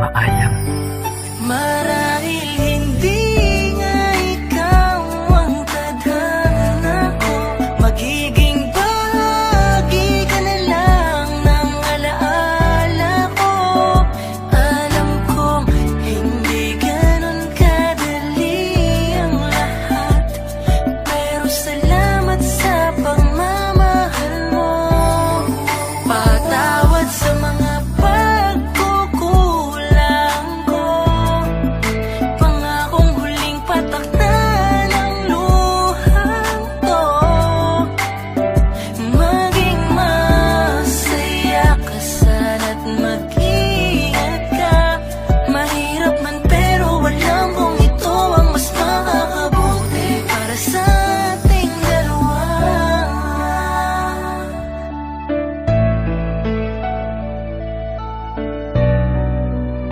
maayam. Marami